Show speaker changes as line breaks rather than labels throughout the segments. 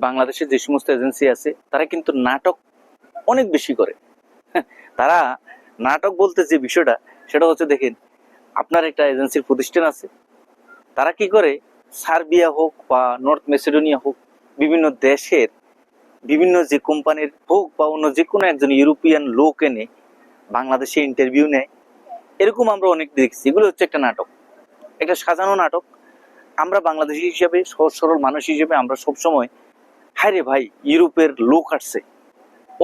বাংলাদেশে যে সমস্ত এজেন্সি আছে, তারা কিন্তু নাটক অনেক বেশি করে। তারা নাটক বলতে যে বিষয়টা, সেটা হচ্ছে দেখেন, আপনার একটা এজেন্সির প্রতিষ্ঠান আছে, তারা কি করে? সার্বিয়া হোক বা নর্থ মেসিডোনিয়া হোক, বিভিন্ন দেশের, বিভিন্ন যে কোম্পানির হোক বা অন্য যে কোনো একজন ইউরোপিয়ান লোক এনে বাংলাদেশে ইন্টারভিউ নেয়। এরকম আমরা অনেক দেখছি। এগুলো হচ্ছে একটা নাটক। একটা সাজানো নাটক। আমরা বাংলাদেশি হিসেবে সহজ সরল মানুষ হিসেবে আমরা সবসময় হ্যাঁ রে ভাই, ইউরোপের লোক আসছে,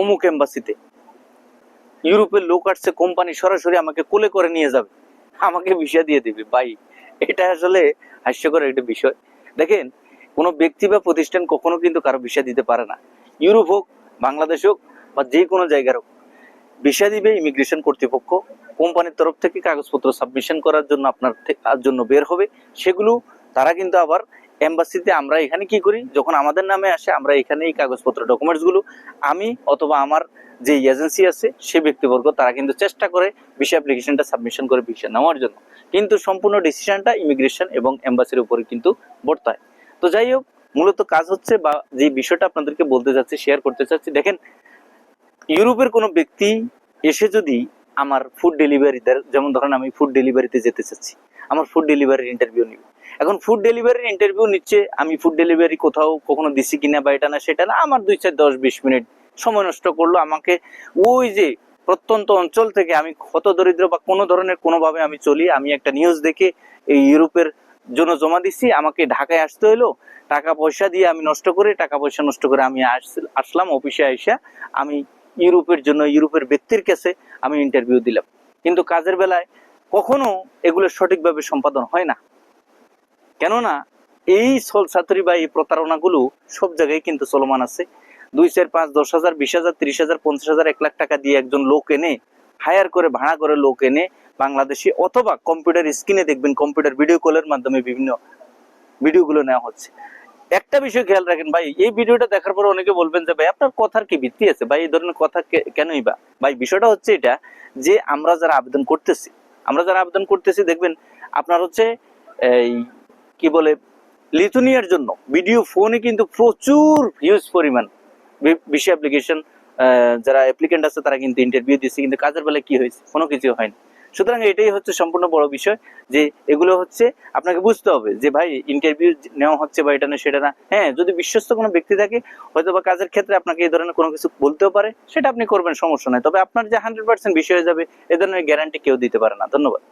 অমুক এম্বাসিতে। ইউরোপের লোক আসছে, কোম্পানি সরাসরি আমাকে কোলে করে নিয়ে যাবে। আমাকে ভিসা দিয়ে দিবে। ভাই, এটা আসলে হাস্যকর একটা বিষয়। দেখেন, কোনো ব্যক্তি বা প্রতিষ্ঠান কখনো কিন্তু কারও ভিসা দিতে পারে না। ইউরোপ হোক, বাংলাদেশ হোক, বা যে কোনো জায়গার হোক। ভিসা দিবে ইমিগ্রেশন কর্তৃপক্ষ। কোম্পানির তরফ থেকে কাগজপত্র সাবমিশন করার জন্য আপনার জন্য বের হবে। সেগুলো তারা কিন্তু আবার এম্বাসিতে আমরা এখানে কি করি? যখন আমাদের নামে আসে, আমরা এখানে এই কাগজপত্র ডকুমেন্টসগুলো আমি অথবা আমার যে এজেন্সি আছে, সে ব্যক্তিবর্গ, তারা কিন্তু চেষ্টা করে ভিসা অ্যাপ্লিকেশনটা সাবমিশন করে ভিসা নেওয়ার জন্য। কিন্তু সম্পূর্ণ ডিসিশনটা ইমিগ্রেশন এবং এম্বাসির উপরে কিন্তু বর্তায় তো যাই হোক, মূলত কাজ হচ্ছে বা যে বিষয়টা আপনাদেরকে বলতে চাচ্ছি শেয়ার করতে চাচ্ছি, দেখেন, ইউরোপের কোনো ব্যক্তি এসে যদি আমার ফুড ডেলিভারিতে যেমন ধরেন আমি ফুড ডেলিভারিতে যেতে চাচ্ছি, আমার ফুড ডেলিভারির ইন্টারভিউ নিব। এখন ফুড ডেলিভারির ইন্টারভিউ নিচ্ছে, আমি ফুড ডেলিভারি কোথাও কখনো দিছি কিনা বা এটা না, সেটা না, আমার দুই চার দশ বিশ মিনিট সময় নষ্ট করল। আমাকে ওই যে প্রত্যন্ত অঞ্চল থেকে আমি ক্ষত দরিদ্র বা কোনো ধরনের কোনোভাবে আমি চলি, আমি একটা নিউজ দেখে এই ইউরোপের জন্য জমা দিচ্ছি আমাকে ঢাকায় আসতে হলো টাকা পয়সা দিয়ে আমি নষ্ট করে, টাকা পয়সা নষ্ট করে আমি আস- আসলাম অফিসে আইসা আমি ইউরোপের জন্য, ইউরোপের ব্যক্তির কাছে আমি ইন্টারভিউ দিলাম। কিন্তু কাজের বেলায় কখনো এগুলো সঠিকভাবে সম্পাদন হয় না। কেননা এই সল ছাত্রী বা এই প্রতারণাগুলো সব জায়গায় কিন্তু চলমান আছে। দুই, চার, পাঁচ, দশ হাজার, বিশ হাজার, ত্রিশ হাজার, পঞ্চাশ হাজার, এক লাখ টাকা দিয়ে একজন লোক এনে হায়ার করে, ভাড়া করে লোক এনে বাংলাদেশি অথবা কম্পিউটার স্ক্রিনে দেখবেন কম্পিউটার ভিডিও কলের মাধ্যমে বিভিন্ন ভিডিওগুলো নেওয়া হচ্ছে। একটা বিষয় খেয়াল রাখেন ভাই, এই ভিডিওটা দেখার পর অনেকে বলবেন যে, ভাই, আপনার কথার কি ভিত্তি আছে? ভাই, এই ধরনের কথা কেনই বা? ভাই, বিষয়টা হচ্ছে এটা যে, আমরা যারা আবেদন করতেছি, আমরা যারা আবেদন করতেছি, দেখবেন আপনার হচ্ছে এই কি বলে লিথুনিয়ার জন্য ভিডিও ফোনে কিন্তু প্রচুর হিউজ পরিমাণ বি- বিষয় অ্যাপ্লিকেশন যারা অ্যাপ্লিকেন্ট আছে তারা কিন্তু ইন্টারভিউ দিচ্ছে, কিন্তু কাজের বেলায় কি হয়েছে? কোনো কিছু হয়নি। সুতরাং এটাই হচ্ছে সম্পূর্ণ বড় বিষয়, যে এগুলো হচ্ছে আপনাকে বুঝতে হবে, যে ভাই ইন্টারভিউ নেওয়া হচ্ছে বা এটা না, সেটা না। হ্যাঁ যদি বিশ্বস্ত কোনো ব্যক্তি থাকে হয়তো বা কাজের ক্ষেত্রে আপনাকে এই ধরনের কোনো কিছু বলতেও পারে, সেটা আপনি করবেন, সমস্যা নাই। তবে আপনার যে হান্ড্রেড পার্সেন্ট বিষয় হয়ে যাবে, এ ধরনের গ্যারান্টি কেউ দিতে পারে না। ধন্যবাদ।